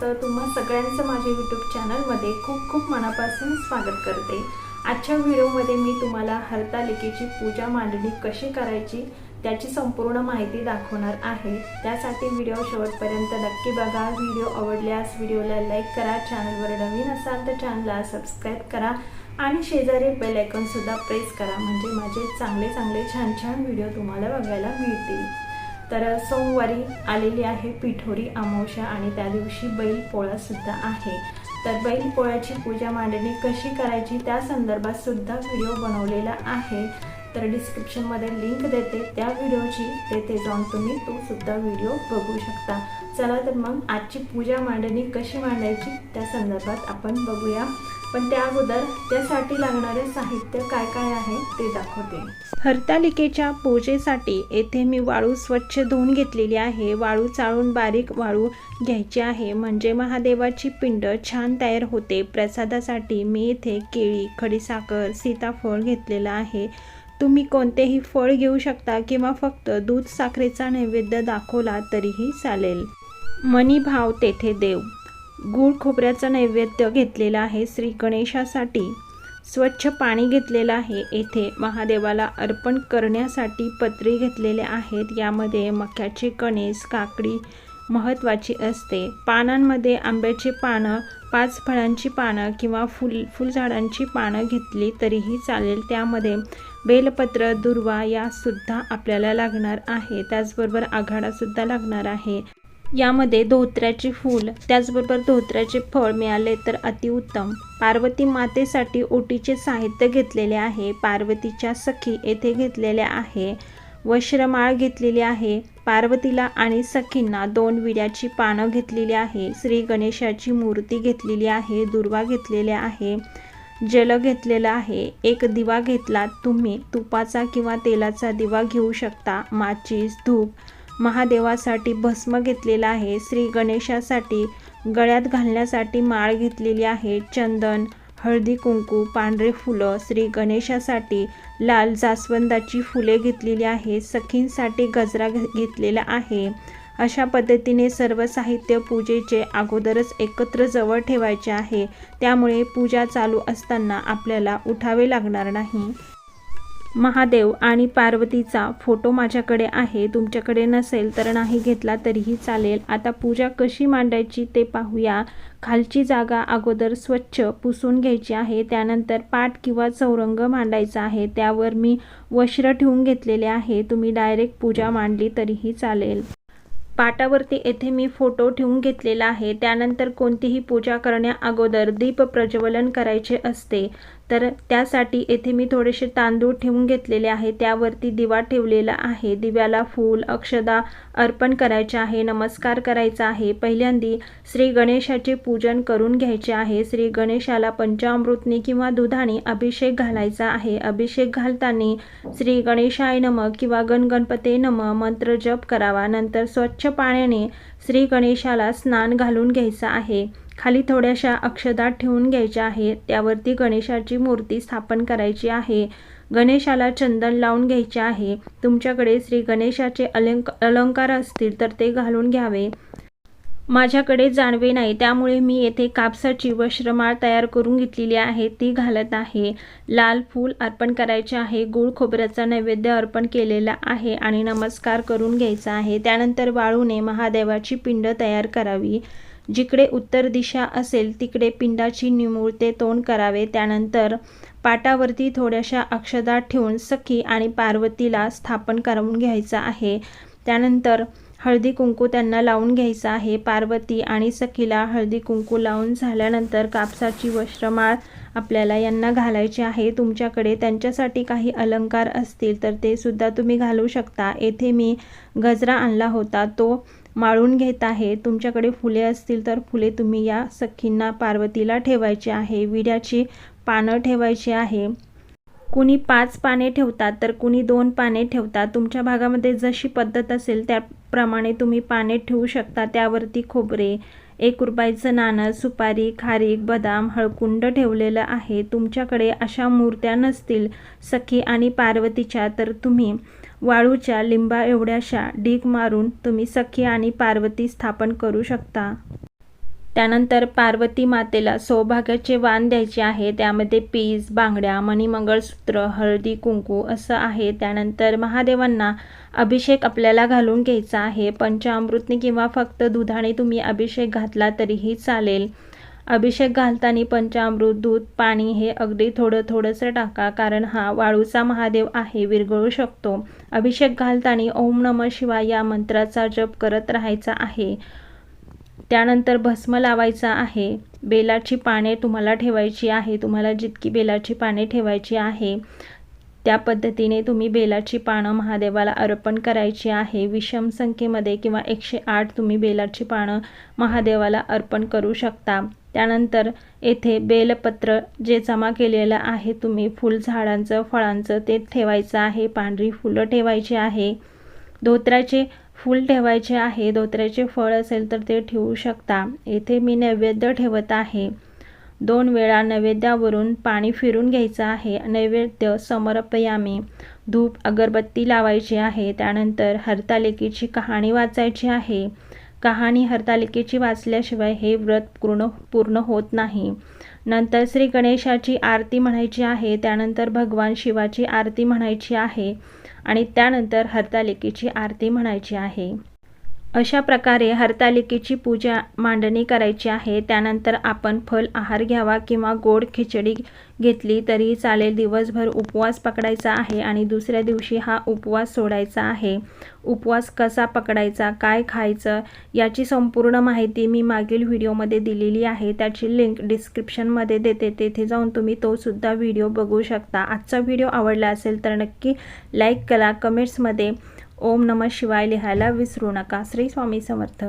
तर तुम्हा सगळ्यांचं माझ्या यूट्यूब चॅनलमध्ये खूप खूप मनापासून स्वागत करते. आजच्या व्हिडिओमध्ये मी तुम्हाला हरतालिकेची पूजा मांडणी कशी करायची त्याची संपूर्ण माहिती दाखवणार आहे. त्यासाठी व्हिडिओ शेवटपर्यंत नक्की बघा. व्हिडिओ आवडल्यास व्हिडिओला लाईक करा. चॅनलवर नवीन असाल तर चॅनलला सबस्क्राईब करा. आणि शेजारी बेल आयकॉनसुद्धा प्रेस करा. म्हणजे माझे चांगले चांगले छान छान व्हिडिओ तुम्हाला बघायला मिळतील. तर सोमवारी आलेली आहे पिठोरी अमावस्या आणि त्या दिवशी बैल सुद्धा आहे. तर बैल पोळ्याची पूजा मांडणी कशी करायची त्या संदर्भात सुद्धा व्हिडिओ बनवलेला आहे. तर डिस्क्रिप्शनमध्ये लिंक देते त्या व्हिडिओची तेथे जाऊन तुम्ही तो सुद्धा व्हिडिओ बघू शकता. चला तर मग आजची पूजा मांडणी कशी मांडायची त्या संदर्भात आपण बघूया. पण त्या अगोदर त्यासाठी लागणारे साहित्य काय काय आहे ते दाखवते. हरतालिकेच्या पूजेसाठी येथे मी वाळू स्वच्छ धुवून घेतलेली आहे. वाळू चाळून बारीक वाळू घ्यायची आहे. म्हणजे महादेवाची पिंड छान तयार होते. प्रसादासाठी मी येथे केळी खडीसाखर सीताफळ घेतलेलं आहे. तुम्ही कोणतेही फळ घेऊ शकता किंवा फक्त दूध साखरेचा नैवेद्य दाखवला तरीही चालेल. मनीभाव तेथे देव. गूळ खोबऱ्याचा नैवेद्य घेतलेला आहे. श्री गणेशासाठी स्वच्छ पाणी घेतलेलं आहे. येथे महादेवाला अर्पण करण्यासाठी पत्री घेतलेले आहेत. यामध्ये मक्याचे कणेस काकडी महत्त्वाची असते. पानांमध्ये आंब्याची पानं पाच फळांची पानं किंवा फुल फुलझाडांची पानं घेतली तरीही चालेल. त्यामध्ये बेलपत्र दुर्वा यासुद्धा आपल्याला लागणार आहे. त्याचबरोबर आघाडासुद्धा लागणार आहे. यामध्ये धोत्र्याचे फूल त्याचबरोबर धोत्र्याचे फळ मिळाले तर अतिउत्तम पार्वती मातेसाठी ओटीचे साहित्य घेतलेले आहे. पार्वतीच्या सखी येथे घेतलेल्या आहे. वस्त्रमाळ घेतलेली आहे. पार्वतीला आणि सखींना दोन विड्याची पानं घेतलेली आहे. श्री गणेशाची मूर्ती घेतलेली आहे. दुर्वा घेतलेल्या आहे. जल घेतलेलं आहे. एक दिवा घेतला. तुम्ही तुपाचा किंवा तेलाचा दिवा घेऊ शकता. माचीस धूप महादेवासाठी भस्म घेतलेला आहे. श्री गणेशासाठी गळ्यात घालण्यासाठी माळ घेतलेली आहे. चंदन हळदी कुंकू पांढरे फुलं श्री गणेशासाठी लाल जास्वंदाची फुले घेतलेली आहे. सखींसाठी गजरा घेतलेला आहे. अशा पद्धतीने सर्व साहित्य पूजेचे अगोदरच एकत्र जवळ ठेवायचे आहे. त्यामुळे पूजा चालू असताना आपल्याला उठावे लागणार नाही. महादेव आणि पार्वतीचा फोटो माझ्याकडे आहे. तुमच्याकडे नसेल तर नाही घेतला तरीही चालेल. आता पूजा कशी मांडायची ते पाहूया. खालची जागा अगोदर स्वच्छ पुसून घ्यायची आहे. त्यानंतर पाट किंवा चौरंग मांडायचा आहे. त्यावर मी वस्त्र ठेवून घेतलेले आहे. तुम्ही डायरेक्ट पूजा मांडली तरीही चालेल. पाटावरती येथे मी फोटो ठेवून घेतलेला आहे. त्यानंतर कोणतीही पूजा करण्या अगोदर दीप प्रज्वलन करायचे असते. तर त्यासाठी येथे मी थोडेसे तांदूळ ठेवून घेतलेले आहे. त्यावरती दिवा ठेवलेला आहे. दिव्याला फूल अक्षदा अर्पण करायचे आहे नमस्कार करायचा आहे. पहिल्यांदी श्री गणेशाचे पूजन करून घ्यायचे आहे. श्री गणेशाला पंचामृतनी किंवा दुधाने अभिषेक घालायचा आहे. अभिषेक घालताना श्री गणेशाय नम किंवा गणगणपते नम मंत्र जप करावा. नंतर स्वच्छ पाण्याने श्री गणेशाला स्नान घालून घ्यायचं आहे. खाली थोड्याशा अक्षदा ठेवून घ्यायच्या आहेत. त्यावरती गणेशाची मूर्ती स्थापन करायची आहे. गणेशाला चंदन लावून घ्यायचे आहे. तुमच्याकडे श्री गणेशाचे अलंक अलंकार असतील तर ते घालून घ्यावे. माझ्याकडे जाणवे नाही त्यामुळे मी येथे कापसाची वस्त्रमाळ तयार करून घेतलेली आहे. ती घालत आहे. लाल फूल अर्पण करायचे आहे. गूळ खोबऱ्याचा नैवेद्य अर्पण केलेला आहे आणि नमस्कार करून घ्यायचा आहे. त्यानंतर वाळूने महादेवाची पिंड तयार करावी. जिकडे उत्तर दिशा असेल तिकडे पिंडाची निमुळते तोंड करावे. त्यानंतर पाटावरती थोड्याशा अक्षदा ठेवून सखी आणि पार्वतीला स्थापन करून घ्यायचं आहे. त्यानंतर हळदी कुंकू त्यांना लावून घ्यायचं आहे. पार्वती आणि सखीला हळदी कुंकू लावून झाल्यानंतर कापसाची वस्त्रमाळ आपल्याला यांना घालायची आहे. तुमच्याकडे त्यांच्यासाठी काही अलंकार असतील तर ते सुद्धा तुम्ही घालू शकता. येथे मी गजरा आणला होता. तो माळून घेत आहे. तुमच्याकडे फुले असतील तर फुले तुम्ही या सखींना पार्वतीला ठेवायची आहे. विड्याची पानं ठेवायची आहे. कुणी पाच पाने ठेवतात तर कुणी दोन पाने ठेवतात. तुमच्या भागामध्ये जशी पद्धत असेल त्याप्रमाणे तुम्ही पाने ठेवू शकता. त्यावरती खोबरे एक रुपयाचं नाणं सुपारी खारीक बदाम हळकुंड ठेवलेलं आहे. तुमच्याकडे अशा मूर्त्या नसतील सखी आणि पार्वतीच्या तर तुम्ही वाळूच्या लिंबा एवढ्याशा ढीग मारून तुम्ही सखी आणि पार्वती स्थापन करू शकता. त्यानंतर पार्वती मातेला सौभाग्याचे वाण द्यायचे आहे. त्यामध्ये पीस बांगड्या मणिमंगळसूत्र हळदी कुंकू असं आहे. त्यानंतर महादेवांना अभिषेक आपल्याला घालून घ्यायचा आहे. पंचामृतने किंवा फक्त दुधाने तुम्ही अभिषेक घातला तरीही चालेल. अभिषेक घालताना पंचामृत दूध पाणी हे अगदी थोडं थोडंसं टाका कारण हा वाळूचा महादेव आहे विरघळू शकतो. अभिषेक घालताना ओम नम शिवाय या मंत्राचा जप करत राहायचा आहे. त्यानंतर भस्म लावायचा आहे. बेलाची पाने तुम्हाला ठेवायची आहे. तुम्हाला जितकी बेलाची पाने ठेवायची आहे त्या पद्धतीने तुम्ही बेलाची पानं महादेवाला अर्पण करायची आहे. विषम संख्येमध्ये किंवा एकशे आठ तुम्ही बेलाची पानं महादेवाला अर्पण करू शकता. त्यानंतर येथे बेलपत्र जे जमा केलेलं आहे तुम्ही फुलझाडांचं फळांचं ते ठेवायचं आहे पांढरी फुलं ठेवायची आहे. धोत्र्याचे फूल ठेवायचे आहे धोत्र्याचे फळ असेल तर ते ठेवू शकता. येथे मी नैवेद्य ठेवत आहे. दोन वेळा नैवेद्यावरून पाणी फिरून घ्यायचं आहे. नैवेद्य समर्पयामी. धूप अगरबत्ती लावायची आहे. त्यानंतर हरतालिकेची कहाणी वाचायची आहे. कहाणी हरतालिकेची वाचल्याशिवाय हे व्रत पूर्ण पूर्ण होत नाही. नंतर श्री गणेशाची आरती म्हणायची आहे त्यानंतर भगवान शिवाची आरती म्हणायची आहे आणि त्यानंतर हरतालिकेची आरती म्हणायची आहे. अशा प्रकारे हरतालिकेची पूजा मांडणी करायची आहे. त्यानंतर आपण फल आहार घ्यावा किंवा गोड खिचडी घेतली तरी चालेल. दिवसभर उपवास पकडायचा आहे आणि दुसऱ्या दिवशी हा उपवास सोडायचा आहे. उपवास कसा पकडायचा काय खायचं याची संपूर्ण माहिती मी मागील व्हिडिओमध्ये दिलेली आहे. त्याची लिंक डिस्क्रिप्शनमध्ये देते. तेथे जाऊन तुम्ही तो सुद्धा व्हिडिओ बघू शकता. आजचा व्हिडिओ आवडला असेल तर नक्की लाईक करा. कमेंट्समध्ये ओम नमः शिवाय लिहायला विसरू नका. श्री स्वामी समर्थ.